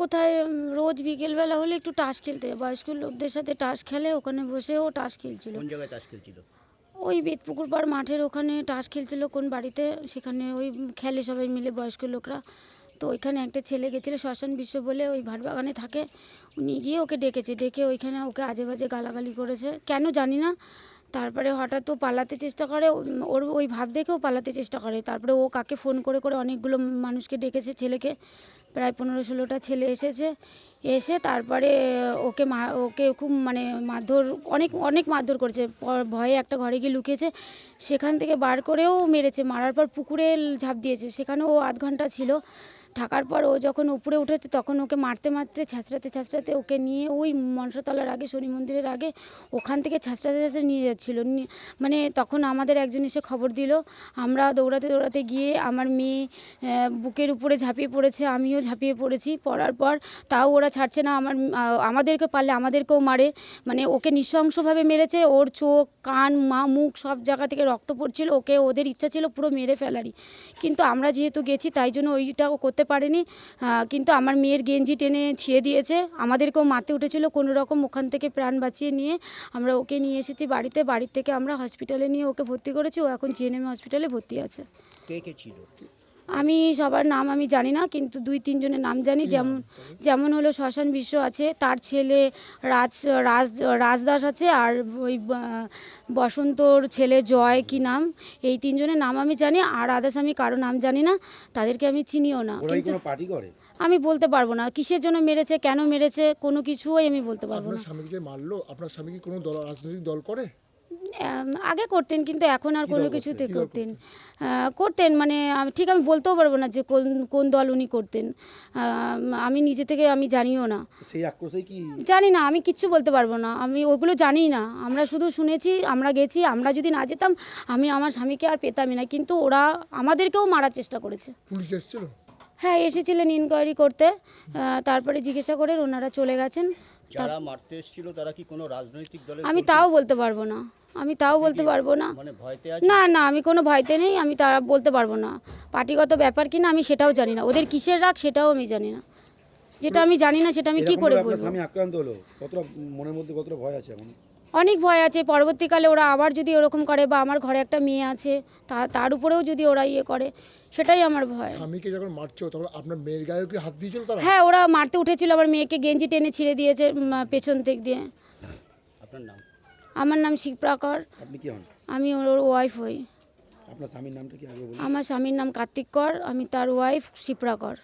কোথায় রোজ বিকেলবেলা হলে একটু টাস খেলতে বয়স্ক লোকদের সাথে টাস খেলে ওখানে বসেও টাস খেলছিল। কোন জায়গায় তাস খেলছিল? ওই বেতপুকুর পাড় মাঠের ওখানে টাস খেলছিল কোন বাড়িতে সেখানে ওই খেলে সবাই মিলে বয়স্ক লোকরা। তো ওইখানে একটা ছেলে গেছিল শ্মশান বিশ্ব বলে ওই ভাটবাগানে থাকে। উনি গিয়ে ওকে ডেকেছে ডেকে ওইখানে ওকে আজে বাজে গালাগালি করেছে। কেন জানি না তারপরে হঠাৎ ও পালাতে চেষ্টা করে ওর ওই ভাব দেখেও পালাতে চেষ্টা করে। তারপরে ও কাকে ফোন করে করে অনেকগুলো মানুষকে ডেকেছে, ছেলেকে। প্রায় পনেরো ষোলোটা ছেলে এসেছে। এসে তারপরে ওকে মা, ওকে খুব মানে মারধর, অনেক অনেক মারধর করেছে। ভয়ে একটা ঘরে গিয়ে লুকিয়েছে। সেখান থেকে বার করেও মেরেছে। মারার পর পুকুরে ঝাঁপ দিয়েছে। সেখানেও আধ ঘণ্টা ছিল। থাকার পর ও যখন উপরে উঠেছে তখন ওকে মারতে মারতে ছ্যাঁচড়াতে ছ্যাঁচড়াতে ওকে নিয়ে ওই মনসাতলার আগে, শনি মন্দিরের আগে ওখান থেকে ছ্যাঁচড়াতে ছ্যাঁচড়ে নিয়ে যাচ্ছিল। মানে তখন আমাদের একজন এসে খবর দিল, আমরা দৌড়াতে দৌড়াতে গিয়ে আমার মেয়ে বুকের উপরে ঝাঁপিয়ে পড়েছে, আমিও ঝাঁপিয়ে পড়েছি। পড়ার পর তাও ওরা ছাড়ছে না, আমার, আমাদেরকে পারলে আমাদেরকেও মারে। মানে ওকে নৃশংসভাবে মেরেছে, ওর চোখ, কান, মা, মুখ সব জায়গা থেকে রক্ত পড়ছিল, ওকে ওদের ইচ্ছা ছিল পুরো মেরে ফেলারই। কিন্তু আমরা যেহেতু গেছি তাই জন্য ওইটাও করতে পারিনি। কিন্তু আমার মেয়ের গেঞ্জি টেনে ছিঁড়ে দিয়েছে। আমাদেরকেও মাতে উঠেছিল কোনো রকম ওখান থেকে প্রাণ বাঁচিয়ে নিয়ে। আমরা ওকে নিয়ে এসেছি বাড়িতে। বাড়ির থেকে আমরা হসপিটালে নিয়ে ওকে ভর্তি করেছি। ও এখন জিএনএম হসপিটালে ভর্তি আছে। কে কে ছিল? আমি সবার নাম আমি জানি না কিন্তু দুই তিনজনের নাম জানি। যেমন যেমন হলো শ্মশান বিশ্ব আছে তার ছেলে রাজ রাজ রাজদাস আছে আর ওই বসন্তর ছেলে জয় কি নাম? এই তিনজনের নাম আমি জানি আর আদার্স আমি কারও নাম জানি না তাদেরকে আমি চিনিও না। কিন্তু আমি বলতে পারব না কিসের জন্য মেরেছে কেন মেরেছে কোনো কিছুই আমি বলতে পারব না। স্বামীকে মারলো আপনার স্বামী কি কোনো দল রাজনৈতিক দল করে? আগে করতেন কিন্তু এখন আর কোনো কিছুতে করতেন। করতেন মানে ঠিক আমি বলতেও পারব না যে কোন কোন দল উনি করতেন। আমি নিজে থেকে আমি জানিও না। সেই আক্রোশেই কি জানি না আমি কিচ্ছু বলতে পারব না। আমি ওগুলো জানি না। আমরা শুধু শুনেছি আমরা গেছি আমরা যদি না যেতাম আমি আমার স্বামীকে আর পেতামই না। কিন্তু ওরা আমাদেরকেও মারার চেষ্টা করেছে। পুলিশ এসেছিল? হ্যাঁ এসেছিলেন ইনকোয়ারি করতে। তারপরে জিজ্ঞাসা করে ওনারা চলে গেছেন। যারা মারতে এসেছিল তারা কি কোনো রাজনৈতিক দলের আমি তাও বলতে পারব না। আমি তাও বলতে পারব না। মানে ভয়তে আছে? না না আমি কোনো ভয়তে নেই আমি তারা বলতে পারব না। পার্টিগত ব্যাপার কিনা আমি সেটাও জানি না। ওদের কিসের রাগ সেটাও আমি জানি না। যেটা আমি জানি না সেটা আমি কি করে বলব? স্বামী আক্রান্ত হলো। কতটা মনের মধ্যে কতটা ভয় আছে এখন? অনেক ভয় আছে। পরবর্তীকালে ওরা আবার যদি ওরকম করে বা আমার ঘরে একটা মেয়ে আছে তা তার উপরেও যদি ওরা ইয়ে করে সেটাই আমার ভয়। স্বামীকে যখন মারছো তখন আপনার মেয়ের গায়েও কি হাত দিয়েছিল তারা? হ্যাঁ ওরা মারতে উঠেছিল আমার মেয়েকে গেঞ্জি টেনে ছিঁড়ে দিয়েছে পেছন দিক দিয়ে। আপনার নাম? আমার নাম শিবপ্রাকর আপনি কি হন? আমি ওর ওয়াইফ হই। আপনার স্বামীর নামটা কি আগে বলুন? আমার স্বামীর নাম কার্তিক কর আমি তার ওয়াইফ শিপ্রাকর